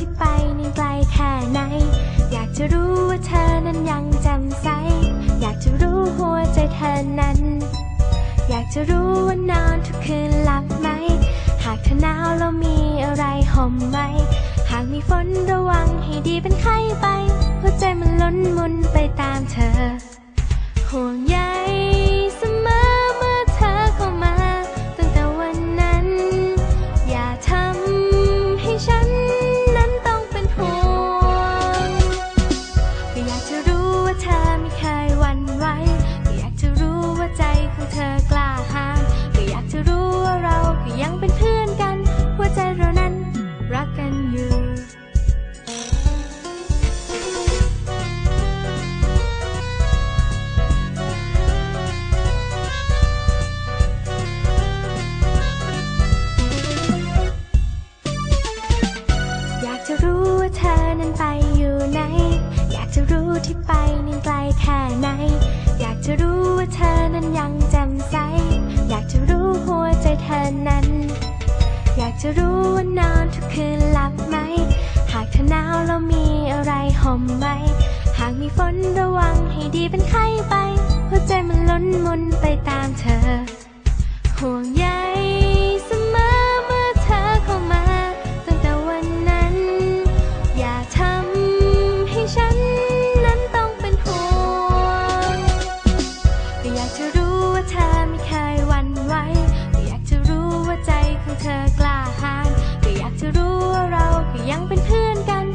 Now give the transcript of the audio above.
ที่ไปในไกลแค่ไหน อยากจะรู้ว่าเธอนั้นยังจำใส อยากจะรู้หัวใจเธอนั้น อยากจะรู้ว่านอนทุกคืนหลับไหม หากเธอหนาวแล้วมีอะไรห่มไหม หากมีฝนระวังให้ดีเป็นไข้ไป หัวใจมันล้นมุนไปตามเธอ ห่วงใย นั้นไปอยู่ไหน อยากจะรู้ที่ไปนั้นไกลแค่ไหน อยากจะรู้ว่าเธอนั้นยังแจ่มใส อยากจะรู้หัวใจเธอนั้น อยากจะรู้ว่านอนทุกคืนหลับไหม หากเธอหนาวแล้วมีอะไรห่มไหม หากมีฝนระวังให้ดีเป็นไข้ไป หัวใจมันล้นมุนไปตามเธอ ห่วง ก็ยังเป็นเพื่อนกัน